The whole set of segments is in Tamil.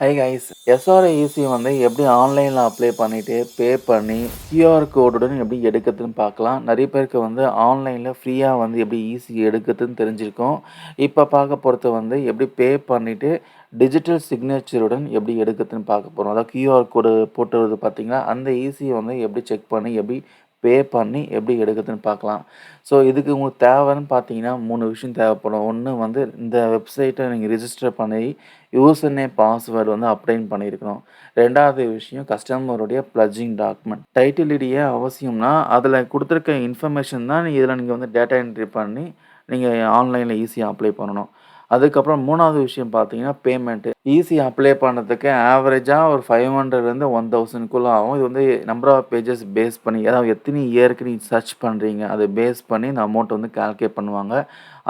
ஹை கைஸ் எஸ்ஆர்ஐசி வந்து எப்படி ஆன்லைனில் அப்ளை பண்ணிவிட்டு பே பண்ணி கியூஆர் கோடுடன் எப்படி எடுக்கிறதுன்னு பார்க்கலாம். நிறைய பேருக்கு வந்து ஆன்லைனில் ஃப்ரீயாக வந்து எப்படி ஈஸி எடுக்கிறதுன்னு தெரிஞ்சிருக்கும். இப்போ பார்க்க பொறுத்த வந்து எப்படி பே பண்ணிவிட்டு டிஜிட்டல் சிக்னேச்சருடன் எப்படி எடுக்கிறதுன்னு பார்க்க போகிறோம் அதாவது கியூஆர் கோடு போட்டுறது பார்த்திங்கன்னா அந்த ஈஸியை வந்து எப்படி செக் பண்ணி எப்படி பே பண்ணி எப்படி எடுக்கிறதுன்னு பார்க்கலாம். ஸோ இதுக்கு உங்களுக்கு தேவைன்னு பார்த்தீங்கன்னா மூணு விஷயம் தேவைப்படும். ஒன்று வந்து இந்த வெப்சைட்டை நீங்கள் ரிஜிஸ்டர் பண்ணி யூசர் நேம் பாஸ்வேர்டு வந்து அப்டைன் பண்ணியிருக்கணும். ரெண்டாவது விஷயம் கஸ்டமருடைய ப்ளஜிங் டாக்குமெண்ட் டைட்டில் இடையே அவசியம்னா அதில் கொடுத்துருக்க இன்ஃபர்மேஷன் தான் இதில் நீங்கள் வந்து டேட்டா என்ட்ரி பண்ணி நீங்கள் ஆன்லைனில் ஈஸியாக அப்ளை பண்ணணும். அதுக்கப்புறம் மூணாவது விஷயம் பார்த்தீங்கன்னா பேமெண்ட்டு ஈஸி அப்ளை பண்ணுறதுக்கு ஆவரேஜாக ஒரு ஃபைவ் ஹண்ட்ரட்லேருந்து ஒன் தௌசண்ட்குள்ளே ஆகும். இது வந்து நம்பர் ஆஃப் பேஜஸ் பேஸ் பண்ணி அதாவது எத்தனை இயருக்கு நீங்கள் சர்ச் பண்ணுறீங்க அதை பேஸ் பண்ணி இந்த அமௌண்ட் வந்து கால்குலேட் பண்ணுவாங்க.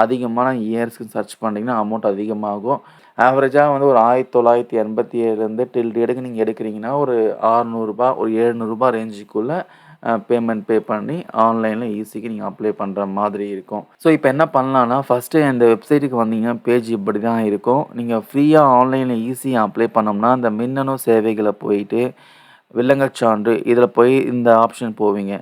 அதிகமான இயர்ஸ்க்கு சர்ச் பண்ணிங்கன்னா அமௌண்ட் அதிகமாகும். ஆவரேஜாக வந்து ஒரு ஆயிரத்தி தொள்ளாயிரத்தி எண்பத்தி ஏழுலேருந்து டில் டேட்டுக்கு நீங்கள் எடுக்கிறீங்கன்னா ஒரு ஆறுநூறுபா ஒரு எழுநூறுபா ரேஞ்சுக்குள்ளே பேமெண்ட் பே பண்ணி ஆன்லைனில் ஈஸிக்கு நீங்கள் அப்ளை பண்ணுற மாதிரி இருக்கும். ஸோ இப்போ என்ன பண்ணலான்னா ஃபஸ்ட்டு இந்த வெப்சைட்டுக்கு வந்தீங்கன்னா பேஜ் இப்படி தான் இருக்கும். நீங்கள் ஃப்ரீயாக ஆன்லைனில் ஈஸியாக அப்ளை பண்ணோம்னா இந்த மின்னணு சேவைகளை போயிட்டு வில்லங்கச்சான்று இதில் போய் இந்த ஆப்ஷன் போவீங்க.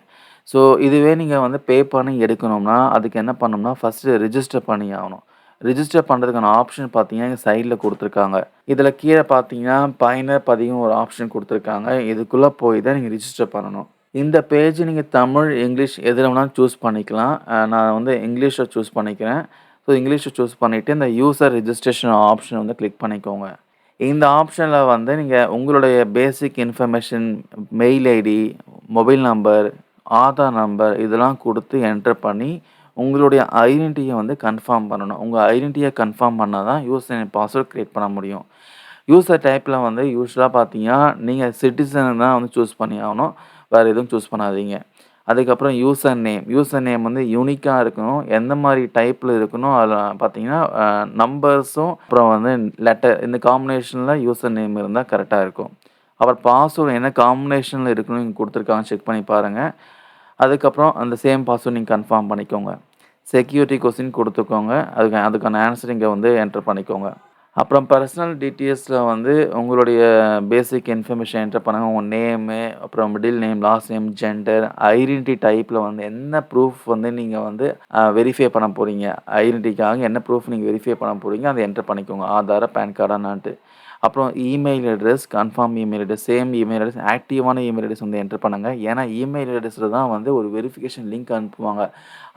ஸோ இதுவே நீங்கள் வந்து பே பண்ணி எடுக்கணும்னா அதுக்கு என்ன பண்ணோம்னா ஃபஸ்ட்டு ரிஜிஸ்டர் பண்ணி ஆகணும். ரிஜிஸ்டர் பண்ணுறதுக்கான ஆப்ஷன் பார்த்தீங்கன்னா இங்கே சைடில் கொடுத்துருக்காங்க. இதில் கீழே பார்த்தீங்கன்னா பயனர் பதிவும் ஒரு ஆப்ஷன் கொடுத்துருக்காங்க. இதுக்குள்ளே போய் தான் நீங்கள் ரிஜிஸ்டர் பண்ணணும். இந்த பேஜ் நீங்கள் தமிழ் இங்கிலீஷ் எதில் வேணாலும் சூஸ் பண்ணிக்கலாம். நான் வந்து இங்கிலீஷை சூஸ் பண்ணிக்கிறேன். ஸோ இங்கிலீஷை சூஸ் பண்ணிவிட்டு இந்த யூசர் ரிஜிஸ்ட்ரேஷன் ஆப்ஷன் வந்து கிளிக் பண்ணிக்கோங்க. இந்த ஆப்ஷனில் வந்து நீங்கள் உங்களுடைய basic information mail ID mobile number Aadhaar number இதெல்லாம் கொடுத்து என்டர் பண்ணி உங்களுடைய ஐடென்டிட்டியை வந்து கன்ஃபார்ம் பண்ணணும். உங்கள் ஐடென்டிட்டியை கன்ஃபார்ம் பண்ணால் தான் யூசர் நேம் பாஸ்வேர்ட் க்ரியேட் பண்ண முடியும். யூசர் டைப்பில் வந்து யூஸ்வலாக பார்த்தீங்கன்னா நீங்கள் சிட்டிசன் தான் வந்து சூஸ் பண்ணி ஆகணும். வேறு எதுவும் சூஸ் பண்ணாதீங்க. அதுக்கப்புறம் யூசர் நேம் யூசர் நேம் வந்து யூனிக்காக இருக்கணும். எந்த மாதிரி டைப்பில் இருக்கணும் அதில் பார்த்தீங்கன்னா நம்பர்ஸும் அப்புறம் வந்து லெட்டர் இந்த காம்பினேஷனில் யூசர் நேம் இருந்தால் கரெக்டாக இருக்கும். அப்புறம் பாஸ்வேர்டு என்ன காம்பினேஷனில் இருக்கணும் நீங்கள் கொடுத்துருக்காங்க செக் பண்ணி பாருங்கள் அதுக்கப்புறம் அந்த சேம் பாஸ்வேர்டு நீங்கள் கன்ஃபார்ம் பண்ணிக்கோங்க. செக்யூரிட்டி கொஸ்டின் கொடுத்துக்கோங்க. அதுக்கு அதுக்கான ஆன்சர் இங்கே வந்து என்டர் பண்ணிக்கோங்க. அப்புறம் பர்சனல் டீட்டெயில்ஸில் வந்து உங்களுடைய பேசிக் இன்ஃபர்மேஷன் என்டர் பண்ணுங்கள் உங்கள் நேமு அப்புறம் middle name last name gender identity டைப்பில் வந்து என்ன ப்ரூஃப் வந்து நீங்கள் வந்து வெரிஃபை பண்ண போகிறீங்க ஐடென்டிக்காக என்ன ப்ரூஃப் நீங்கள் வெரிஃபை பண்ண போகிறீங்க அதை என்டர் பண்ணிக்கோங்க. ஆதார பேன் கார்டானான்ட்டு அப்புறம் email address confirm email address same email address ஆக்டிவான email address வந்து என்டர் பண்ணுங்கள் ஏன்னா இமெயில் அட்ரஸில் தான் வந்து ஒரு வெரிஃபிகேஷன் லிங்க் அனுப்புவாங்க.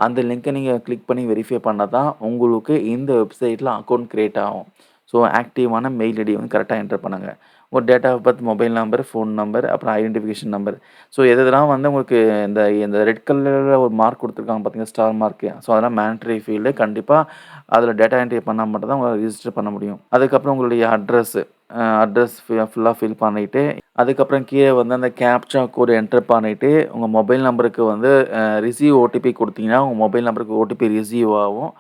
அந்த லிங்க்கை நீங்கள் கிளிக் பண்ணி வெரிஃபை பண்ணால் தான் உங்களுக்கு இந்த வெப்சைட்டில் அக்கௌண்ட் க்ரியேட் ஆகும். ஸோ ஆக்டிவான மெயில் ஐடி வந்து கரெக்டாக என்டர் பண்ணுங்கள் உங்கள் date of birth mobile number phone number அப்புறம் ஐடென்டிஃபிகேஷன் நம்பர் ஸோ எதெல்லாம் வந்து உங்களுக்கு இந்த இந்த ரெட் கலரில் ஒரு மார்க் கொடுத்துருக்காங்க பார்த்தீங்கன்னா ஸ்டார் மார்க்கு ஸோ அதெல்லாம் மேண்ட்ரி ஃபீல்டு கண்டிப்பாக அதில் டேட்டா என்ட்ரி பண்ணால் மட்டும் தான் உங்களை ரிஜிஸ்டர் பண்ண முடியும். அதுக்கப்புறம் உங்களுடைய அட்ரஸ்ஸு அட்ரஸ் ஃபுல்லாக ஃபில் பண்ணிவிட்டு அதுக்கப்புறம் கீழே வந்து அந்த கேப்சா கோடு என்டர் பண்ணிவிட்டு உங்கள் மொபைல் நம்பருக்கு வந்து ரிசீவ் ஓடிபி கொடுத்தீங்கன்னா உங்கள் மொபைல் நம்பருக்கு ஓடிபி ரிசீவ் ஆகும்.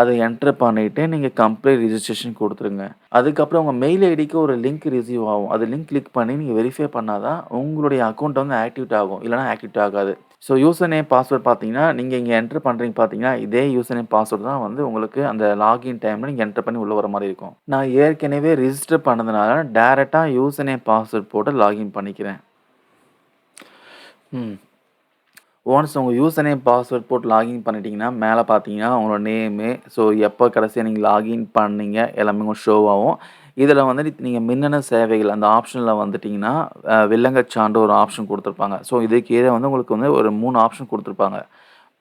அதை என்ட்ரு பண்ணிவிட்டு நீங்கள் கம்ப்ளைண்ட் ரிஜிஸ்ட்ரேஷன் கொடுத்துருங்க. அதுக்கப்புறம் உங்கள் மெயில் ஐடிக்கு ஒரு லிங்க் ரிசீவ் ஆகும். அது லிங்க் கிளிக் பண்ணி நீங்கள் வெரிஃபை பண்ணால் தான் உங்களுடைய அக்கௌண்ட் வந்து ஆக்டிவேட் ஆகும். இல்லைனா ஆக்டிவேட் ஆகாது. ஸோ யூசர் நேம் பாஸ்வேர்ட் பார்த்தீங்கன்னா நீங்கள் இங்கே என்ட்ரு பண்ணுறீங்க பார்த்தீங்கன்னா இதே யூசர் நேம் பாஸ்வேர்டு தான் வந்து உங்களுக்கு அந்த லாகின் டைமில் நீங்கள் என்ட்ரு பண்ணி உள்ளே வர மாதிரி இருக்கும். நான் ஏற்கனவே ரிஜிஸ்டர் பண்ணதுனால டேரெக்டாக யூசர் நேம் பாஸ்வேர்ட் போட்டு லாகின் பண்ணிக்கிறேன். ம். ஒன்ஸ் உங்கள் யூசர் நேம் பாஸ்வேர்ட் போட்டு லாகின் பண்ணிட்டீங்கன்னா மேலே பார்த்தீங்கன்னா உங்களோட நேமு ஸோ எப்போ கடைசியாக நீங்கள் லாகின் பண்ணீங்க எல்லாமே உங்களுக்கு ஷோ ஆகும். இதில் வந்து நீங்கள் மின்னணு சேவைகள் அந்த ஆப்ஷனில் வந்துட்டிங்கன்னா வில்லங்கச்சாண்டு ஒரு ஆப்ஷன் கொடுத்துருப்பாங்க. ஸோ இது கீழே வந்து உங்களுக்கு வந்து ஒரு மூணு ஆப்ஷன் கொடுத்துருப்பாங்க.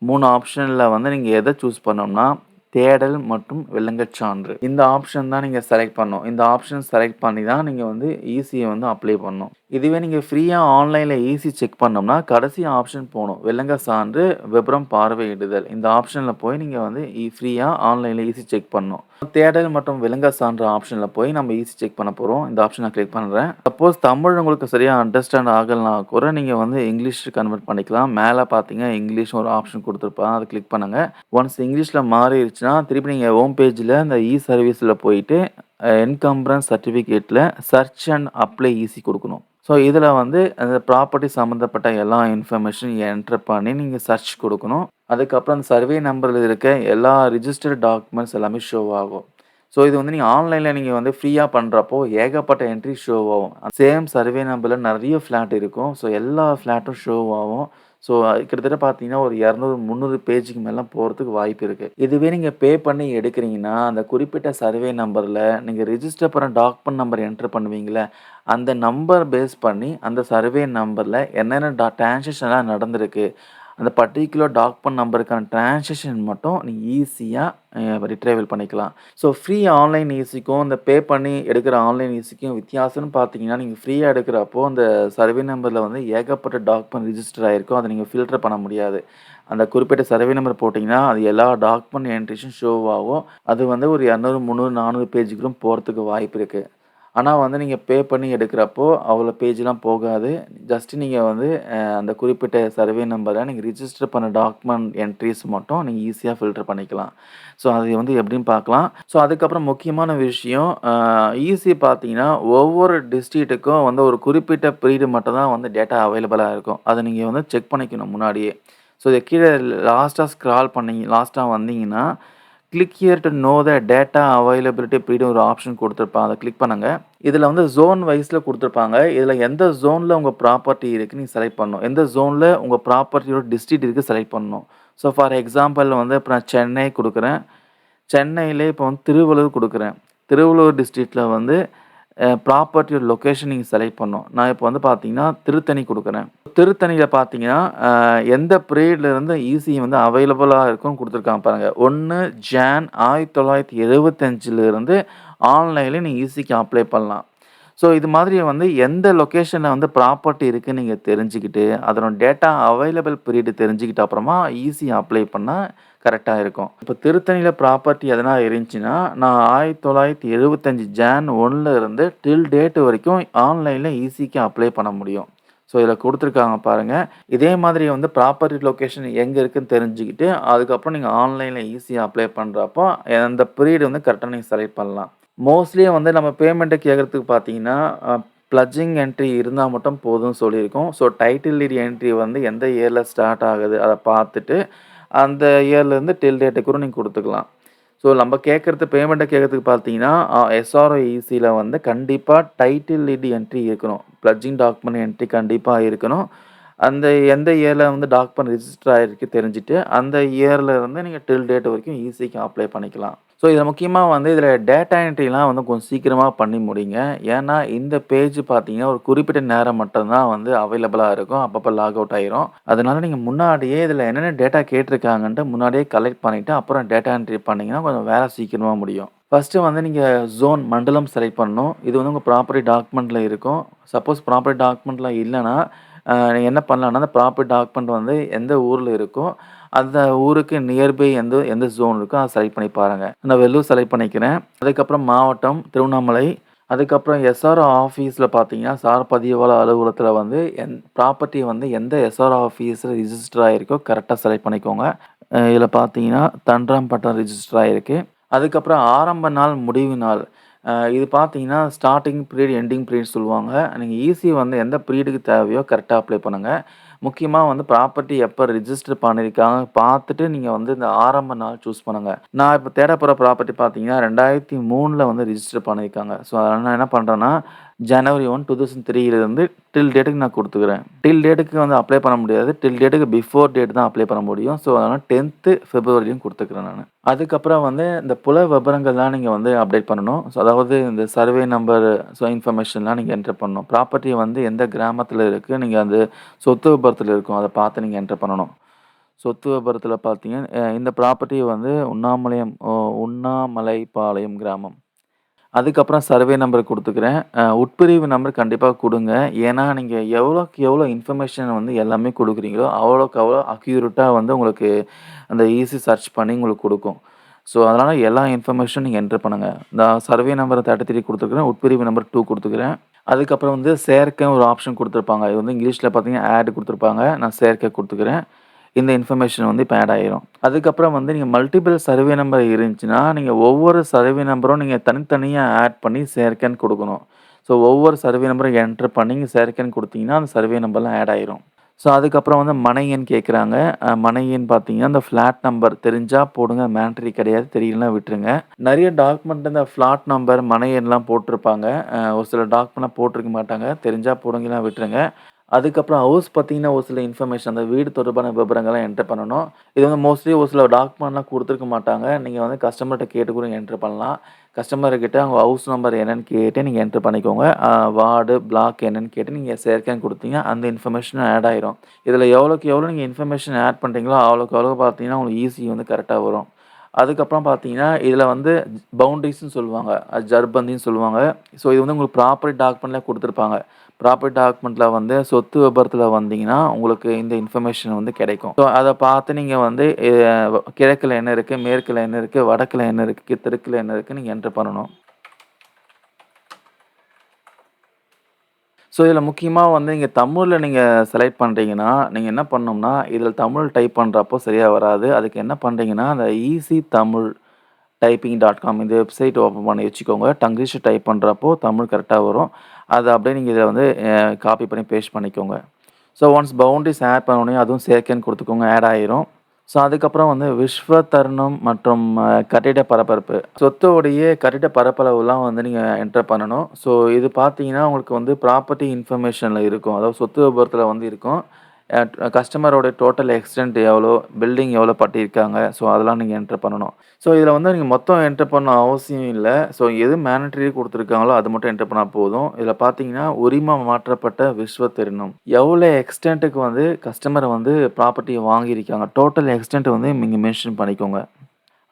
மூணு ஆப்ஷனில் வந்து நீங்கள் எதை சூஸ் பண்ணோம்னா தேடல் மற்றும் விலங்கச்சான்று இந்த ஆப்ஷன் தான் நீங்கள் செலக்ட் பண்ணணும். இந்த ஆப்ஷன் செலக்ட் பண்ணி தான் நீங்கள் வந்து ஈஸியை வந்து அப்ளை பண்ணணும். இதுவே நீங்கள் ஃப்ரீயாக ஆன்லைனில் ஈஸி செக் பண்ணோம்னா கடைசி ஆப்ஷன் போகணும். வெள்ளங்க சான்று விபரம் பார்வையிடுதல். இந்த ஆப்ஷனில் போய் நீங்கள் வந்து ஃப்ரீயாக ஆன்லைனில் ஈஸி செக் பண்ணணும். தேடல் மற்றும் விலங்க சான்ற ஆப்ஷனில் போய் நம்ம ஈஸி செக் பண்ண போகிறோம் இந்த ஆப்ஷன் நான் கிளிக் பண்ணுறேன் சப்போஸ் தமிழ் உங்களுக்கு சரியாக அண்டர்ஸ்டாண்ட் ஆகலைனா கூட நீங்கள் வந்து இங்கிலீஷ் கன்வெர்ட் பண்ணிக்கலாம். மேலே பார்த்தீங்க இங்கிலீஷ் ஒரு ஆப்ஷன் கொடுத்துருப்பாங்க அதை கிளிக் பண்ணுங்கள் ஒன்ஸ் இங்கிலீஷில் மாறிடுச்சுன்னா திருப்பி நீங்கள் ஹோம் பேஜில் இந்த இ சர்வீஸில் போயிட்டு என்கம்பரன்ஸ் சர்டிஃபிகேட்டில் சர்ச் அண்ட் அப்ளை ஈஸி கொடுக்கணும். ஸோ இதில் வந்து அந்த ப்ராப்பர்ட்டி சம்மந்தப்பட்ட எல்லா இன்ஃபர்மேஷன் என்ட்ரு பண்ணி நீங்கள் சர்ச் கொடுக்கணும் அதுக்கப்புறம் அந்த சர்வே நம்பரில் இருக்க எல்லா ரிஜிஸ்டர்டு டாக்குமெண்ட்ஸ் எல்லாமே ஷோ ஆகும் ஸோ இது வந்து நீங்கள் ஆன்லைனில் நீங்கள் வந்து ஃப்ரீயாக பண்ணுறப்போ ஏகப்பட்ட என்ட்ரி ஷோ ஆகும். சேம் சர்வே நம்பரில் நிறைய ஃப்ளாட் இருக்கும். ஸோ எல்லா ஃப்ளாட்டும் ஷோ ஆகும். ஸோ கிட்டத்தட்ட பார்த்தீங்கன்னா, ஒரு 200, 300 பேஜுக்கு மேலே போகிறதுக்கு வாய்ப்பு இருக்குது இதுவே நீங்கள் பே பண்ணி எடுக்கிறீங்கன்னா, அந்த குறிப்பிட்ட சர்வே நம்பரில் நீங்கள் ரிஜிஸ்டர் பண்ண டாக்குமெண்ட் நம்பர் என்டர் பண்ணுவீங்களே அந்த நம்பர் பேஸ் பண்ணி அந்த சர்வே நம்பரில் என்னென்ன டா டிரான்சாக்ஷன்லாம் நடந்திருக்கு, அந்த பர்ட்டிகுலர் டாக்குமெண்ட் நம்பருக்கான டிரான்சாக்ஷன் மட்டும் நீ ஈஸியாக ரிட்ரைவல் பண்ணிக்கலாம். ஸோ ஃப்ரீ ஆன்லைன் ஈஸிக்கும், இந்த பே பண்ணி எடுக்கிற ஆன்லைன் ஈஸிக்கும் வித்தியாசம்னு பார்த்தீங்கன்னா, நீங்கள் ஃப்ரீயாக எடுக்கிறப்போ அந்த சர்வே நம்பரில் வந்து ஏகப்பட்ட டாக்குமெண்ட் ரிஜிஸ்டர் ஆகிருக்கும் அதை நீங்கள் ஃபில்டர் பண்ண முடியாது. அந்த குறிப்பிட்ட சர்வே நம்பர் போட்டிங்கன்னா அது எல்லா டாக்குமெண்ட் என்ட்ரிஸும் ஷோ ஆகும். அது வந்து ஒரு 200, 300, 400 பேஜுக்கும் போகிறதுக்கு வாய்ப்பு இருக்குது ஆனால் வந்து நீங்கள் பே பண்ணி எடுக்கிறப்போ அவ்வளோ பேஜ்லாம் போகாது. ஜஸ்ட்டு நீங்கள் வந்து அந்த குறிப்பிட்ட சர்வே நம்பரை நீங்கள் ரிஜிஸ்டர் பண்ண டாக்குமெண்ட் என்ட்ரீஸ் மட்டும் நீங்கள் ஈஸியாக ஃபில்டர் பண்ணிக்கலாம். ஸோ அது வந்து எப்படின்னு பார்க்கலாம். ஸோ அதுக்கப்புறம் முக்கியமான விஷயம் ஈஸி பார்த்தீங்கன்னா, ஒவ்வொரு டிஸ்ட்ரிக்ட்டுக்கும் வந்து ஒரு குறிப்பிட்ட பீரியட் மட்டும் தான் வந்து டேட்டா அவைலபிளாக இருக்கும். அதை நீங்கள் வந்து செக் பண்ணிக்கணும் முன்னாடியே. ஸோ இதை கீழே லாஸ்ட்டாக ஸ்க்ரால் பண்ணி லாஸ்ட்டாக வந்தீங்கன்னா, click here to know the data availability அப்படின்னு ஒரு ஆப்ஷன் கொடுத்துருப்பாங்க அதை கிளிக் பண்ணுங்க. இதில் வந்து ஜோன் வைஸில் கொடுத்துருப்பாங்க இதில் எந்த ஜோனில் உங்கள் ப்ராப்பர்ட்டி இருக்குது நீங்கள் செலக்ட் பண்ணணும். எந்த ஜோனில் உங்கள் ப்ராப்பர்ட்டியோட டிஸ்ட்ரிக்ட் இருக்குது செலக்ட் பண்ணணும். ஸோ ஃபார் எக்ஸாம்பிள் வந்து இப்போ நான் சென்னை கொடுக்குறேன் சென்னையிலே இப்போ வந்து திருவள்ளூர் கொடுக்குறேன் திருவள்ளூர் டிஸ்ட்ரிக்டில் வந்து ப்ராப்பர்ட்டியோட லொக்கேஷன் நீங்கள் செலக்ட் பண்ணணும். நான் இப்போ வந்து பார்த்தீங்கன்னா, திருத்தணி கொடுக்குறேன் திருத்தணியில் பார்த்தீங்கன்னா, எந்த பீரியட்லேருந்து இருந்து வந்து அவைலபிளாக இருக்குன்னு குடுத்துருக்காங்க பாருங்க. 1 ஜான் 1975ல இருந்து ஆன்லைன்ல நீங்கள் ஈஸிக்கு அப்ளை பண்ணலாம். ஸோ இது மாதிரி வந்து எந்த லொக்கேஷனில் வந்து ப்ராப்பர்ட்டி இருக்குன்னு நீங்கள் தெரிஞ்சுக்கிட்டு, அதனோட டேட்டா அவைலபிள் பீரியடு தெரிஞ்சுக்கிட்ட அப்புறமா ஈசி அப்ளை பண்ணால் கரெக்டாக இருக்கும். இப்போ திருத்தணியில் ப்ராப்பர்ட்டி எதனா இருந்துச்சுன்னா, நான் 1975 ஜான் ஒன்னில் இருந்து டில் டேட் வரைக்கும் ஆன்லைனில் ஈஸிக்கு அப்ளை பண்ண முடியும். ஸோ இதில் கொடுத்துருக்காங்க பாருங்கள் இதே மாதிரி வந்து ப்ராப்பர்ட்டி லொக்கேஷன் எங்கே இருக்குன்னு தெரிஞ்சுக்கிட்டு, அதுக்கப்புறம் நீங்கள் ஆன்லைனில் ஈஸியாக அப்ளை பண்ணுறப்போ அந்த பீரியட் வந்து கரெக்டாக நீங்கள் செலக்ட் பண்ணலாம். மோஸ்ட்லி வந்து நம்ம பேமெண்ட்டை கேட்கறதுக்கு பார்த்தீங்கன்னா, ப்ளஜிங் என்ட்ரி இருந்தால் மட்டும் போதும்னு சொல்லியிருக்கோம். ஸோ டைட்டில் டீட் என்ட்ரி வந்து எந்த இயரில் ஸ்டார்ட் ஆகுது அதை பார்த்துட்டு, அந்த இயர்லேருந்து டெல் டில் டேட்டுக்கு கூட கொடுத்துக்கலாம் ஸோ நம்ம கேட்குறது பேமெண்ட்டை கேட்கறதுக்கு பார்த்தீங்கன்னா, எஸ்ஆர்ஓ இசியில் வந்து கண்டிப்பாக டைட்டில் இடி என்ட்ரி இருக்கணும். ப்ளஜிங் டாக்குமெண்ட் என்ட்ரி கண்டிப்பாக இருக்கணும். அந்த எந்த இயரில் வந்து டாக்குமெண்ட் ரிஜிஸ்டர் ஆகிருக்கு தெரிஞ்சுட்டு, அந்த இயரில் இருந்து நீங்கள் டில் டேட் வரைக்கும் ஈஸிக்கு அப்ளை பண்ணிக்கலாம். ஸோ இதில் முக்கியமாக வந்து இதில் டேட்டா என்ட்ரிலாம் வந்து கொஞ்சம் சீக்கிரமாக பண்ணி முடிங்க. ஏன்னா இந்த பேஜ் பார்த்தீங்கன்னா, ஒரு குறிப்பிட்ட நேரம் மட்டும்தான் வந்து அவைலபிளாக இருக்கும். அப்பப்போ லாக் அவுட் ஆயிரும். அதனால நீங்கள் முன்னாடியே இதில் என்னென்ன டேட்டா கேட்டிருக்காங்கன்ட்டு முன்னாடியே கலெக்ட் பண்ணிவிட்டு அப்புறம் டேட்டா என்ட்ரி பண்ணிங்கன்னா கொஞ்சம் வேலை சீக்கிரமாக முடியும். ஃபர்ஸ்ட்டு வந்து நீங்கள் ஜோன் மண்டலம் செலக்ட் பண்ணணும். இது வந்து உங்கள் ப்ராப்பர்ட்டி டாக்குமெண்ட்டில் இருக்கும். சப்போஸ் ப்ராப்பர்ட்டி டாக்குமெண்ட்ல இல்லைன்னா என்ன பண்ணலான்னா அந்த ப்ராப்பர்ட் டாக்குமெண்ட் வந்து எந்த ஊரில் இருக்கோ, அந்த ஊருக்கு நியர்பை எந்த எந்த ஜோன் இருக்கோ அதை செலக்ட் பண்ணி பாருங்கள் நான் வெள்ளூர் செலக்ட் பண்ணிக்கிறேன். அதுக்கப்புறம் மாவட்டம் திருவண்ணாமலை. அதுக்கப்புறம் எஸ்ஆர்ஓ ஆஃபீஸில் பார்த்தீங்கன்னா, சார் பதிவாளர் அலுவலகத்தில் வந்து என் ப்ராப்பர்ட்டி வந்து எந்த எஸ்ஆர்ஓ ஆஃபீஸில் ரிஜிஸ்டர் ஆகிருக்கோ கரெக்டாக செலக்ட் பண்ணிக்கோங்க. இதில் பார்த்தீங்கன்னா, தண்டராம்பட்டம் ரிஜிஸ்டர் ஆகிருக்கு அதுக்கப்புறம் ஆரம்ப நாள், முடிவு நாள். அ இது பார்த்தீங்கன்னா, ஸ்டார்ட்டிங் பீரியட், எண்டிங் பீரியட் சொல்லுவாங்க. நீங்க ஈசி வந்து எந்த பீரியடுக்கு தேவையோ கரெக்ட்டா அப்ளை பண்ணுங்க. முக்கியமா வந்து ப்ராப்பர்ட்டி எப்ப ரிஜிஸ்டர் பண்ணியிருக்காங்க பார்த்துட்டு, நீங்க வந்து இந்த ஆரம்ப நாள் சூஸ் பண்ணுங்க. நான் இப்ப தேடப் ப்ராப்பர்ட்டி பார்த்தீங்கன்னா, 2003ல வந்து ரிஜிஸ்டர் பண்ணியிருக்காங்க. ஸோ அதனால நான் என்ன பண்றேன்னா, ஜனவரி ஒன் டூ தௌசண்ட் த்ரீலேருந்து டில் டேட்டுக்கு நான் கொடுத்துக்குறேன் டில் டேட்டுக்கு வந்து அப்ளை பண்ண முடியாது. டில் டேட்டுக்கு பிஃபோர் டேட் தான் அப்ளை பண்ண முடியும். ஸோ அதனால் டென்த்து ஃபெப்ரவரியும் கொடுத்துக்குறேன் நான் அதுக்கப்புறம் வந்து இந்த புல விபரங்கள்லாம் நீங்கள் வந்து அப்டேட் பண்ணணும். ஸோ அதாவது இந்த சர்வே நம்பர், ஸோ இன்ஃபர்மேஷன்லாம் நீங்கள் என்டர் பண்ணணும். ப்ராப்பர்ட்டி வந்து எந்த கிராமத்தில் இருக்குது நீங்கள் அந்த சொத்து விபரத்தில் இருக்கும். அதை பார்த்து நீங்கள் என்டர் பண்ணணும். சொத்து விபரத்தில் பார்த்தீங்கன்னா இந்த ப்ராப்பர்ட்டி வந்து உண்ணாமலையம் உண்ணாமலைப்பாளையம் கிராமம். அதுக்கப்புறம் சர்வே நம்பர் குடுத்துக்கிறேன். அ உட்பிரிவு நம்பர் கண்டிப்பா குடுங்க. ஏன்னா, நீங்க எவ்வளோக்கு எவ்வளோ இன்ஃபர்மேஷன் வந்து எல்லாமே குடுக்குறீங்களோ, அவ்வளோக்கு அவ்வளோ அக்யூரேட்டா வந்து உங்களுக்கு அந்த ஈஸி சர்ச் பண்ணி உங்களுக்கு குடுக்கும். ஸோ அதனால எல்லா இன்ஃபர்மேஷனும் நீங்க என்டர் பண்ணுங்க. நான் சர்வே நம்பர் 33 குடுத்துருக்கிறேன். உட்பிரிவு நம்பர் 2 குடுத்துக்கிறேன். அதுக்கப்புறம் வந்து சேர்க்கைன்னு ஒரு ஆப்ஷன் குடுத்துருப்பாங்க. இது வந்து இங்கிலீஷ்ல பார்த்தீங்கன்னா, ஆட் குடுத்துருப்பாங்க. நான் சேர்க்கை குடுத்துக்கிறேன். இந்த இன்ஃபர்மேஷன் வந்து இப்போ ஆட் ஆகிரும் அதுக்கப்புறம் வந்து நீங்கள் மல்டிபிள் சர்வே நம்பர் இருந்துச்சுன்னா, நீங்கள் ஒவ்வொரு சர்வே நம்பரும் நீங்கள் தனித்தனியாக ஆட் பண்ணி சேர்க்கைன்னு கொடுக்கணும் ஸோ ஒவ்வொரு சர்வே நம்பரும் என்ட்ரு பண்ணி சேர்க்கைன்னு கொடுத்தீங்கன்னா அந்த சர்வே நம்பர்லாம் ஆட் ஆயிரும். ஸோ அதுக்கப்புறம் வந்து மனை கேட்குறாங்க. அ பார்த்தீங்கன்னா, அந்த ஃப்ளாட் நம்பர் தெரிஞ்சால் போடுங்க. மேண்ட்ரி கிடையாது. தெரியலனா விட்டுருங்க. நிறைய டாக்குமெண்ட் இந்த ஃப்ளாட் நம்பர், மனையன்லாம் போட்டிருப்பாங்க. ஒரு சில டாக்குமெண்ட்லாம் போட்டிருக்க மாட்டாங்க. தெரிஞ்சால் போடுங்கலாம் விட்டுருங்க. அதுக்கப்புறம் ஹவுஸ் பார்த்தீங்கன்னா, ஒரு சில இன்ஃபர்மேஷன் அந்த வீடு தொடர்பான விவரங்கள்லாம் என்டர் பண்ணணும். இது வந்து மோஸ்ட்லி ஒரு சில டாக்குமெண்ட்லாம் கொடுத்துருக்க மாட்டாங்க. நீங்கள் வந்து கஸ்டமர்கிட்ட கேட்டு கூட என்டர் பண்ணலாம். கஸ்டமர்கிட்ட அவங்க ஹவுஸ் நம்பர் என்னன்னு கேட்டு நீங்கள் என்டர் பண்ணிக்கோங்க. வார்டு, பிளாக் என்னன்னு கேட்டு நீங்கள் செயற்கைன்னு கொடுத்தீங்க அந்த இன்ஃபர்மேஷன் ஆட் ஆயிரும். இதில் எவ்வளோக்கு எவ்வளோ நீங்கள் இன்ஃபர்மேஷன் ஆட் பண்ணுறீங்களோ அவ்வளோக்கு அவ்வளோ பார்த்தீங்கன்னா, உங்களுக்கு ஈஸி வந்து கரெக்டாக வரும். அதுக்கப்புறம் பார்த்தீங்கன்னா, இதில் வந்து பவுண்டரீஸ்ன்னு சொல்லுவாங்க. ஜர்பந்தின்னு சொல்லுவாங்க. ஸோ இது வந்து உங்களுக்கு ப்ராப்பர்ட்டி டாக்குமெண்ட்லாம் கொடுத்துருப்பாங்க ப்ராப்பர்ட்டி டாக்குமெண்ட்டில் வந்து சொத்து விபரத்தில் வந்தீங்கன்னா, உங்களுக்கு இந்த இன்ஃபர்மேஷன் வந்து கிடைக்கும். ஸோ அதை பார்த்து நீங்கள் வந்து கிழக்கில் என்ன இருக்கு, மேற்கில் என்ன இருக்கு, வடக்கில் என்ன இருக்கு, தெற்கில் என்ன இருக்குன்னு நீங்கள் என்ட்ரு பண்ணணும். ஸோ இதில் முக்கியமாக வந்து நீங்கள் தமிழில் நீங்கள் செலக்ட் பண்ணுறீங்கன்னா நீங்கள் என்ன பண்ணணும்னா, இதில் தமிழ் டைப் பண்ணுறப்போ சரியாக வராது. அதுக்கு என்ன பண்ணுறீங்கன்னா அந்த easy Tamil typing dot com இந்த வெப்சைட் ஓப்பன் பண்ணி வச்சுக்கோங்க. டங்கிலீஷ் டைப் பண்ணுறப்போ தமிழ் கரெக்டாக வரும். அதை அப்படியே நீங்கள் இதில் வந்து காப்பி பண்ணி பேஸ்ட் பண்ணிக்கோங்க. ஸோ ஒன்ஸ் பவுண்டரிஸ் ஆட் பண்ணோடனே அதுவும் செயற்கைன்னு கொடுத்துக்கோங்க ஆட் ஆயிரும். ஸோ அதுக்கப்புறம் வந்து விஸ்வ தருணம் மற்றும் கட்டிட பரப்பரப்பு. சொத்தோடைய கட்டிட பரப்பளவுலாம் வந்து நீங்கள் என்டர் பண்ணணும். ஸோ இது பார்த்தீங்கன்னா, உங்களுக்கு வந்து ப்ராப்பர்ட்டி இன்ஃபர்மேஷனில் இருக்கும். அதாவது சொத்து விபரத்தில் வந்து இருக்கும். கஸ்டமரோட டோட்டல் எக்ஸ்டென்ட் எவ்வளோ, பில்டிங் எவ்வளோ பட்டியிருக்காங்க ஸோ அதெல்லாம் நீங்கள் என்டர் பண்ணணும். ஸோ இதில் வந்து நீங்கள் மொத்தம் என்டர் பண்ண அவசியம் இல்லை ஸோ எது மேனட்ரி கொடுத்துருக்காங்களோ அது மட்டும் என்டர் பண்ணால் போதும். இதில் பார்த்தீங்கன்னா, உரிமம் மாற்றப்பட்ட விஸ்வ தருணம். எவ்வளோ எக்ஸ்டென்ட்டுக்கு வந்து கஸ்டமர் வந்து ப்ராப்பர்ட்டியை வாங்கியிருக்காங்க. டோட்டல் எக்ஸ்டென்ட் வந்து நீங்கள் மென்ஷன் பண்ணிக்கோங்க.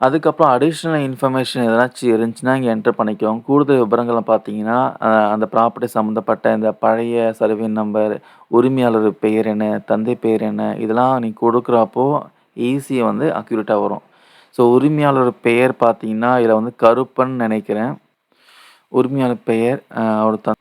அதுக்கப்புறம் அடிஷ்னல் இன்ஃபர்மேஷன் எதனாச்சும் இருந்துச்சுன்னா, இங்கே என்டர் பண்ணிக்கோங்க. கூடுதல் விவரங்கள பார்த்தீங்கன்னா, அ அந்த ப்ராப்பர்ட்டி சம்மந்தப்பட்ட இந்த பழைய சர்வே நம்பர், உரிமையாளர் பெயர் என்ன, தந்தை பெயர் என்ன, இதெல்லாம் நீங்க கொடுக்குறப்போ ஈஸியாக வந்து அக்யூரேட்டா வரும். ஸோ உரிமையாளர் பெயர் பார்த்தீங்கன்னா, இதில வந்து கருப்பன் நினைக்கிறேன் உரிமையாளர் பெயர், அ அவரு தந்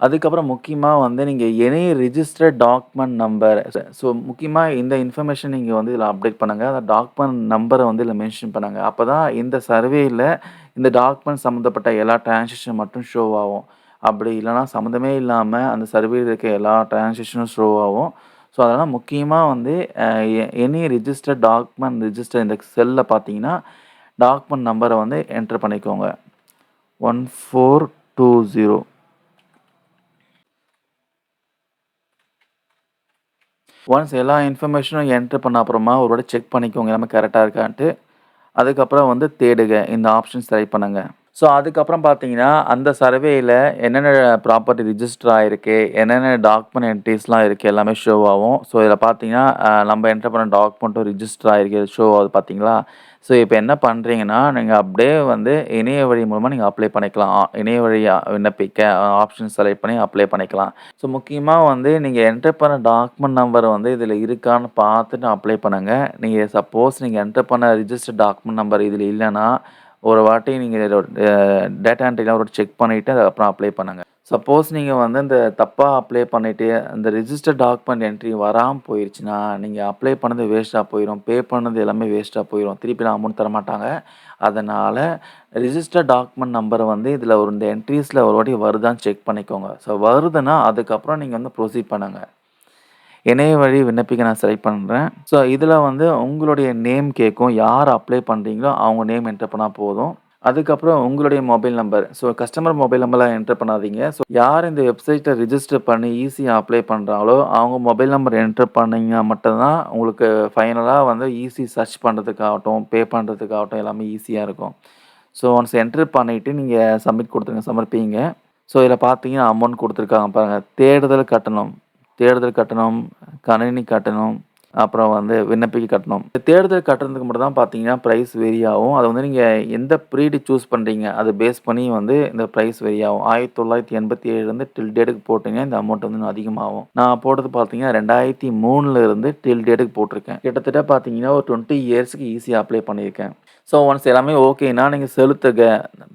அதுக்கப்புறம் முக்கியமாக வந்து நீங்கள் any registered document number so முக்கியமாக இந்த இன்ஃபர்மேஷன் நீங்கள் வந்து இதில் அப்டேட் பண்ணுங்க. அந்த டாக்குமெண்ட் நம்பரை வந்து இதில் மென்ஷன் பண்ணுங்கள் அப்போ தான் இந்த சர்வேயில் இந்த டாக்குமெண்ட் சம்மந்தப்பட்ட எல்லா டிரான்சாக்ஷன் மட்டும் ஷோ ஆகும். அப்படி இல்லைனா சம்மந்தமே இல்லாமல் அந்த சர்வேல இருக்க எல்லா டிரான்சாக்ஷனும் ஷோ ஆகும். ஸோ அதெல்லாம் முக்கியமாக வந்து a any register document register இந்த செல்லில் பார்த்தீங்கன்னா, டாக்குமெண்ட் நம்பரை வந்து என்டர் பண்ணிக்கோங்க. 1420. ஒன்ஸ் எல்லா இன்ஃபர்மேஷனும் என்ட்ரு பண்ண அப்புறமா ஒரு வாட்டி செக் பண்ணிக்கோங்க எல்லாமே கரெக்டாக இருக்கான்ட்டு. அதுக்கப்புறம் வந்து தேடுக இந்த ஆப்ஷன்ஸ் ட்ரை பண்ணுங்க. ஸோ அதுக்கப்புறம் பார்த்தீங்கன்னா, அந்த சர்வேயில் என்னென்ன ப்ராப்பர்ட்டி ரிஜிஸ்டர் ஆகிருக்கு என்னென்ன டாக்குமெண்ட் என்ட்ரிஸ்லாம் இருக்குது எல்லாமே ஷோ ஆகும். ஸோ இதில் பார்த்தீங்கன்னா, நம்ம என்டர் பண்ண டாக்குமெண்ட்டும் ரிஜிஸ்டர் ஆகிருக்கு ஷோ ஆகுது பார்த்தீங்களா? ஸோ இப்போ என்ன பண்ணுறீங்கன்னா நீங்கள் அப்படியே வந்து இணைய வழி மூலமாக நீங்கள் அப்ளை பண்ணிக்கலாம். இணைய வழியாக விண்ணப்பிக்க ஆப்ஷன் செலக்ட் பண்ணி அப்ளை பண்ணிக்கலாம். ஸோ முக்கியமாக வந்து நீங்கள் என்டர் பண்ண டாக்குமெண்ட் நம்பர் வந்து இதில் இருக்கான்னு பார்த்துட்டு அப்ளை பண்ணுங்கள் நீங்கள் சப்போஸ் நீங்கள் என்டர் பண்ண ரிஜிஸ்டர் டாக்குமெண்ட் நம்பர் இதில் இல்லைன்னா ஒரு வாட்டி நீங்கள் டேட்டா என்ட்ரிலாம் ஒரு செக் பண்ணிவிட்டு அதுக்கப்புறம் அப்ளை பண்ணுங்கள் சப்போஸ் நீங்கள் வந்து இந்த தப்பாக அப்ளை பண்ணிவிட்டு அந்த ரிஜிஸ்டர் டாக்குமெண்ட் என்ட்ரி வராமல் போயிடுச்சுன்னா நீங்கள் அப்ளை பண்ணது வேஸ்ட்டாக போயிடும் பே பண்ணது எல்லாமே வேஸ்ட்டாக போயிடும் திருப்பி நான் அமௌண்ட் தரமாட்டாங்க. அதனால் ரிஜிஸ்டர் டாக்குமெண்ட் நம்பரை வந்து இதில் ஒரு இந்த என்ட்ரிஸில் ஒரு வாட்டி வருதான்னு செக் பண்ணிக்கோங்க. ஸோ வருதுன்னா, அதுக்கப்புறம் நீங்கள் வந்து ப்ரொசீட் பண்ணுங்கள் இணைய வழி விண்ணப்பிக்க நான் செலக்ட் பண்ணுறேன் ஸோ இதில் வந்து உங்களுடைய நேம் கேட்கும். யார் அப்ளை பண்ணுறீங்களோ அவங்க நேம் என்டர் பண்ணால் போதும். அதுக்கப்புறம் உங்களுடைய mobile number. So customer mobile நம்பர்லாம் என்டர் பண்ணாதீங்க. ஸோ யார் இந்த வெப்சைட்டை ரிஜிஸ்டர் பண்ணி ஈஸியாக அப்ளை பண்ணுறாங்களோ அவங்க மொபைல் நம்பர் என்டர் பண்ணீங்கன்னா மட்டும்தான் உங்களுக்கு ஃபைனலாக வந்து ஈஸி சர்ச் பண்ணுறதுக்காகட்டும் பே பண்ணுறதுக்காகட்டும் எல்லாமே ஈஸியாக இருக்கும். ஸோ ஒன்ஸ் என்டர் பண்ணிவிட்டு நீங்கள் சப்மிட் கொடுத்துருங்க சமர்ப்பிங்க. ஸோ இதில் பார்த்தீங்கன்னா, அமௌண்ட் கொடுத்துருக்காங்க பாருங்கள் தேடுதல் கட்டணம், தேடுதல் கட்டணம், கணினி கட்டணம், அப்புறம் வந்து விண்ணப்பிக்க கட்டணம். தேர்தல் கட்டணத்துக்கு மட்டும் தான் பார்த்தீங்கன்னா, ப்ரைஸ் வெரி ஆகும். அது வந்து நீங்கள் எந்த ப்ரீடு சூஸ் பண்ணுறீங்க அதை பேஸ் பண்ணி வந்து இந்த பிரைஸ் ஆயிரத்தி ஆகும். 1987 இருந்து டில் டேட்டுக்கு போட்டீங்கன்னா, இந்த அமௌண்ட் வந்து இன்னும் அதிகமாகும். நான் போட்டது பார்த்தீங்கன்னா, ரெண்டாயிரத்தி மூணுலேருந்து டில் டேட்டுக்கு போட்டிருக்கேன். கிட்டத்தட்ட பார்த்தீங்கன்னா, ஒரு 20 இயர்ஸ்க்கு ஈஸியாக அப்ளை பண்ணியிருக்கேன். ஸோ ஒன்ஸ் எல்லாமே ஓகேன்னா நீங்கள் செலுத்துக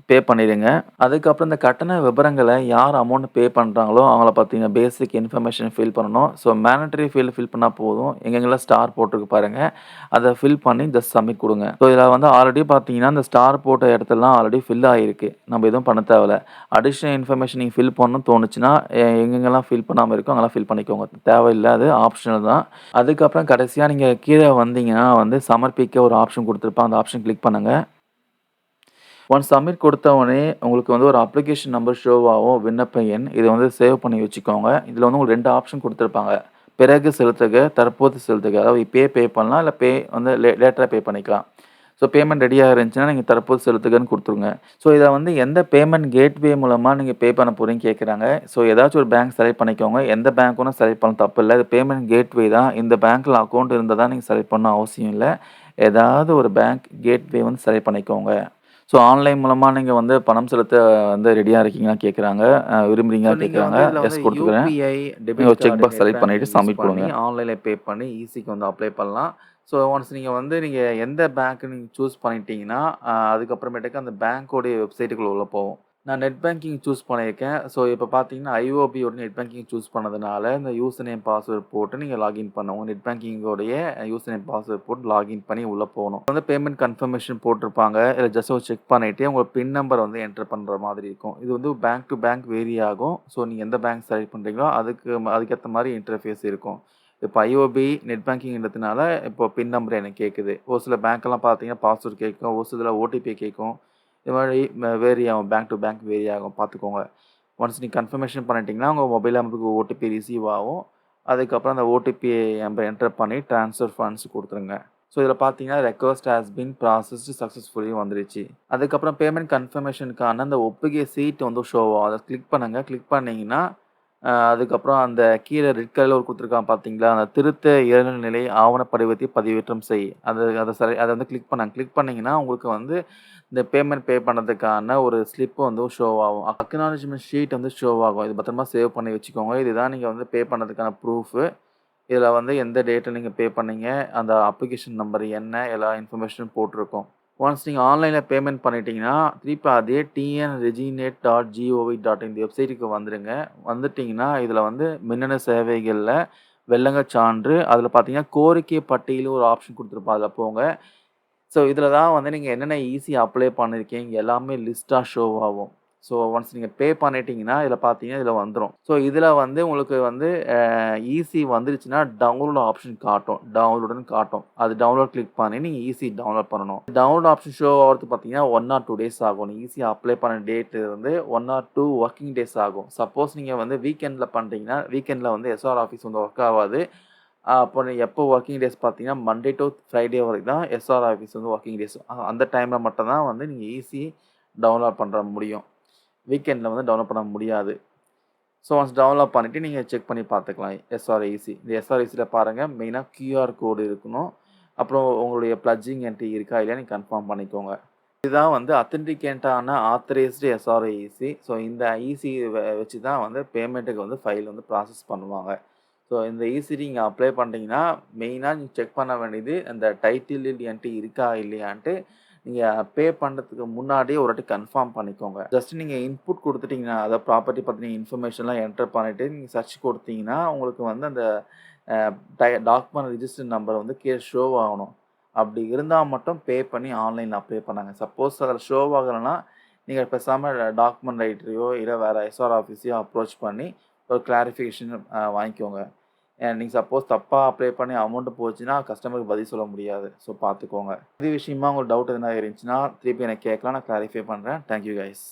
பே பண்ணிடுங்க. அதுக்கப்புறம் இந்த கட்டண விவரங்களை யார் அமௌண்ட் பே பண்ணுறாங்களோ அவங்கள பார்த்தீங்கன்னா பேசிக் இன்ஃபர்மேஷன் ஃபில் பண்ணணும். ஸோ மேனட்ரி ஃபீல்டு ஃபில் பண்ணால் போதும். எங்கெங்கெல்லாம் ஸ்டார் போட்டிருக்கு பாருங்கள் அதை ஃபில் பண்ணி ஜஸ்ட் சப்மிட் கொடுங்க. ஸோ இதில் வந்து ஆல்ரெடி பார்த்தீங்கன்னா இந்த ஸ்டார் போட்ட இடத்துலலாம் ஆல்ரெடி ஃபில் ஆகிருக்கு. நம்ம எதுவும் பண்ண தேவையில்ல. அடிஷ்னல் இன்ஃபர்மேஷன் நீங்கள் ஃபில் பண்ணணும்னு தோணுச்சுன்னா எங்கெங்கெல்லாம் ஃபில் பண்ணாமல் இருக்கோ அங்கெல்லாம் ஃபில் பண்ணிக்கோங்க. தேவையில்லை அது ஆப்ஷனல் தான். அதுக்கப்புறம் கடைசியாக நீங்கள் கீழே வந்தீங்கன்னா வந்து சமர்ப்பிக்க ஒரு ஆப்ஷன் கொடுத்துருப்பாங்க. அந்த ஆப்ஷன் கிளிக் பண்ணுங்கள் ஒன் சப்மிட் கொடுத்த உடனே உங்களுக்கு வந்து ஒரு அப்ளிகேஷன் நம்பர் ஷோ ஆகும் விண்ணப்ப எண். இதை வந்து சேவ் பண்ணி வச்சுக்கோங்க. இதில் வந்து உங்களுக்கு ரெண்டு ஆப்ஷன் கொடுத்துருப்பாங்க. பிறகு செலுத்துக தற்போது செலுத்துக. அதாவது இப்பயே பே பண்ணலாம் இல்லை பே வந்து லே லேட்டராக பே பண்ணிக்கலாம். ஸோ பேமெண்ட் ரெடியாக இருந்துச்சுன்னா நீங்கள் தற்போது செலுத்துகன்னு கொடுத்துருங்க. ஸோ இதை வந்து எந்த பேமெண்ட் கேட்வே மூலமாக நீங்கள் பே பண்ண போகிறீங்கன்னு கேட்குறாங்க ஸோ ஏதாச்சும் ஒரு பேங்க் செலக்ட் பண்ணிக்கோங்க. எந்த பேங்க்கும் செலக்ட் பண்ண தப்பு இல்லை இது பேமெண்ட் கேட்வே தான். இந்த பேங்க்கில் அக்கௌண்ட் இருந்தால் தான் நீங்கள் செலக்ட் பண்ண அவசியம் இல்லை. ஏதாவது ஒரு பேங்க் கேட்வே வந்து செலக்ட் பண்ணிக்கோங்க. ஸோ ஆன்லைன் மூலமாக நீங்கள் வந்து பணம் செலுத்த வந்து ரெடியாக இருக்கீங்களா கேட்குறாங்க விரும்புறீங்களா கேட்குறாங்க எஸ் கொடுத்துக்கிறேன். செக் பாக்ஸ் செலக்ட் பண்ணிவிட்டு சப்மிட் கொடுங்க. ஆன்லைனில் பே பண்ணி ஈஸிக்கு வந்து அப்ளை பண்ணலாம். ஸோ ஒன்ஸ் நீங்கள் வந்து நீங்கள் எந்த பேங்க் நீங்கள் சூஸ் பண்ணிட்டீங்கன்னா அதுக்கப்புறமேட்டுக்கு அந்த பேங்க்கோடைய வெப்சைட்டுக்குள்ள உள்ள போகும். நான் நெட் பேங்கிங் சூஸ் பண்ணியிருக்கேன். ஸோ இப்போ பார்த்தீங்கன்னா ஐஓபியோட நெட் பேங்கிங் சூஸ் பண்ணதுனால இந்த யூசர் நேம் பாஸ்வேர்ட் போட்டு நீங்கள் லாகின் பண்ணுவோம் நெட் பேங்கிங்கோடைய யூசர் நேம் பாஸ்வேர்ட் போட்டு லாகின் பண்ணி உள்ளே போகணும். வந்து பேமெண்ட் கன்ஃபர்மேஷன் போட்டிருப்பாங்க. இல்லை ஜஸ்ட் ஒரு செக் பண்ணிவிட்டு உங்கள் பின் நம்பர் வந்து என்டர் பண்ணுற மாதிரி இருக்கும். இது வந்து பேங்க் டு பேங்க் வேரி ஆகும். ஸோ நீங்கள் எந்த பேங்க் செலக்ட் பண்ணுறீங்களோ அதுக்கு அதுக்கேற்ற மாதிரி இன்டர்ஃபேஸ் இருக்கும். இப்போ ஐஓபி நெட் பேங்கிங்கிறதுனால இப்போ பின் நம்பர் எனக்கு கேட்குது ஒரு சில பேங்க்கெல்லாம் பார்த்தீங்கன்னா பாஸ்வேர்ட் கேட்கும் ஒரு சில ஓடிபி கேட்கும் இது மாதிரி வேரி ஆகும் பேங்க் டு பேங்க் வேரி ஆகும் பார்த்துக்கோங்க. ஒன்ஸ் நீங்கள் கன்ஃபர்மேஷன் பண்ணிட்டீங்கன்னா உங்கள் மொபைல் நம்பருக்கு ஓடிபி ரிசீவ் ஆகும். அதுக்கப்புறம் அந்த ஓடிபி நம்பர் என்டர் பண்ணி ட்ரான்ஸ்ஃபர் ஃபண்ட்ஸ் கொடுத்துருங்க. ஸோ இதில் பார்த்தீங்கன்னா request has been processed successfully வந்துருச்சு. அதுக்கப்புறம் பேமெண்ட் கன்ஃபர்மேஷனுக்கான அந்த ஒப்புகை சீட் வந்து ஷோ ஆகும். அதை கிளிக் பண்ணுங்கள் கிளிக் பண்ணிங்கன்னா அதுக்கப்புறம் அந்த கீழே ரெட் கலரில் ஒரு கொடுத்துருக்கான் பார்த்தீங்களா அந்த திருத்த இயல்நிலை ஆவண படிவத்தை பதிவேற்றம் செய். அது அதை சரி அதை வந்து கிளிக் பண்ணாங்க கிளிக் பண்ணிங்கன்னா உங்களுக்கு வந்து இந்த பேமெண்ட் பே பண்ணுறதுக்கான ஒரு ஸ்லிப்பு வந்து ஷோ ஆகும். அக்னாலஜ்மெண்ட் ஷீட் வந்து ஷோ ஆகும். இது பத்திரமா சேவ் பண்ணி வச்சுக்கோங்க. இதுதான் நீங்கள் வந்து பே பண்ணதுக்கான ப்ரூஃபு இதில் வந்து எந்த டேட்டில் நீங்கள் பே பண்ணீங்க அந்த அப்ளிகேஷன் நம்பர் என்ன எல்லா இன்ஃபர்மேஷனும் போட்டிருக்கோம். ஒன்ஸ் நீங்கள் ஆன்லைனில் பேமெண்ட் பண்ணிட்டீங்கன்னா திருப்பி அதே TN reginet dot gov dot இந்த வெப்சைட்டுக்கு வந்துடுங்க வந்துட்டிங்கன்னா இதில் வந்து மின்னணு சேவைகளில் வெள்ளங்க சான்று அதில் பார்த்தீங்கன்னா கோரிக்கை பட்டியல் ஒரு ஆப்ஷன் கொடுத்துருப்போம் அதில் போங்க. ஸோ இதில் தான் வந்து நீங்கள் என்னென்ன ஈஸி அப்ளை பண்ணியிருக்கீங்க எல்லாமே லிஸ்ட்டாக ஷோ ஆகும். ஸோ ஒன்ஸ் நீங்கள் பே பண்ணிட்டீங்கன்னா இதில் பார்த்தீங்கன்னா இதில் வந்துடும் ஸோ இதில் வந்து உங்களுக்கு வந்து ஈஸி வந்துருச்சுன்னா டவுன்லோட் ஆப்ஷன் காட்டும். டவுன்லோடுன்னு காட்டும். அது டவுன்லோட் கிளிக் பண்ணி நீங்கள் ஈஸி டவுன்லோட் பண்ணணும். டவுன்லோட் ஆப்ஷன் ஷோ ஆகிறது பார்த்தீங்கன்னா ஒன் ஆர் டூ டேஸ் ஆகும். நீங்கள் ஈஸியாக அப்ளை பண்ண டேட் வந்து one or two working days ஆகும். சப்போஸ் நீங்கள் வந்து வீக்கெண்டில் பண்ணுறீங்கன்னா வீக்கெண்டில் வந்து எஸ்ஆர் ஆஃபீஸ் வந்து ஒர்க் ஆகாது. அப்போ எப்போ ஒர்க்கிங் டேஸ் பார்த்தீங்கன்னா மண்டே டு ஃப்ரைடே வரைக்கும் தான் எஸ்ஆர் ஆஃபீஸ் வந்து ஒர்க்கிங் டேஸ் அந்த டைமில் மட்டும்தான் வந்து நீங்கள் ஈஸி டவுன்லோட் பண்ணுற முடியும். வீக்கெண்டில் வந்து டவுன்லோட் பண்ண முடியாது. ஸோ ஒன்ஸ் டவுன்லோட் பண்ணிவிட்டு நீங்கள் செக் பண்ணி பார்த்துக்கலாம். எஸ்ஆர்ஐசி இந்த எஸ்ஆர்ஐசியில் பாருங்கள் மெயினாக கியூஆர் கோடு இருக்கணும். அப்புறம் உங்களுடைய ப்ளஜிங் என்ட்ரி இருக்கா இல்லையா நீங்கள் கன்ஃபார்ம் பண்ணிக்கோங்க. இதுதான் வந்து அத்தன்டிகேட்டான ஆத்தரைஸ்டு எஸ்ஆர்ஐசி ஸோ இந்த ஐசி வச்சு தான் வந்து பேமெண்ட்டுக்கு வந்து ஃபைல் வந்து ப்ராசஸ் பண்ணுவாங்க. ஸோ இந்த ஈசி நீங்கள் அப்ளை பண்ணிட்டீங்கன்னா மெயினாக நீங்கள் செக் பண்ண வேண்டியது அந்த டைட்டில் என்ட்ரி இருக்கா இல்லையான்ட்டு நீங்கள் பே பண்ணுறதுக்கு முன்னாடியே ஒரு வாட்டி கன்ஃபார்ம் பண்ணிக்கோங்க. ஜஸ்ட் நீங்கள் இன்புட் கொடுத்துட்டீங்கன்னா அதை ப்ராப்பர்ட்டி பற்றின இன்ஃபர்மேஷன்லாம் என்டர் பண்ணிவிட்டு நீங்கள் சர்ச் கொடுத்தீங்கன்னா உங்களுக்கு வந்து அந்த டாக்குமெண்ட் ரிஜிஸ்டர் நம்பர் வந்து கீழே ஷோ ஆகணும். அப்படி இருந்தால் மட்டும் பே பண்ணி ஆன்லைனில் அப்ளை பண்ணாங்க. சப்போஸ் அதில் ஷோ ஆகலைன்னா நீங்கள் பேசாமல் டாக்குமெண்ட் ரைட்டரையோ இல்லை வேறு எஸ்ஆர் ஆஃபீஸையோ அப்ரோச் பண்ணி ஒரு கிளாரிஃபிகேஷன் வாங்கிக்கோங்க. நீங்கள் சப்போஸ் தப்பாக அப்ளை பண்ணி அமௌண்ட்டு போச்சுன்னா கஸ்டமருக்கு பதில் சொல்ல முடியாது. ஸோ பார்த்துக்கோங்க. இது விஷயமா உங்களுக்கு டவுட் எதனா இருந்துச்சுன்னா திருப்பி எனக்கு கேட்கலாம். நான் கிளாரிஃபை பண்ணுறேன் தேங்க்யூ கைஸ்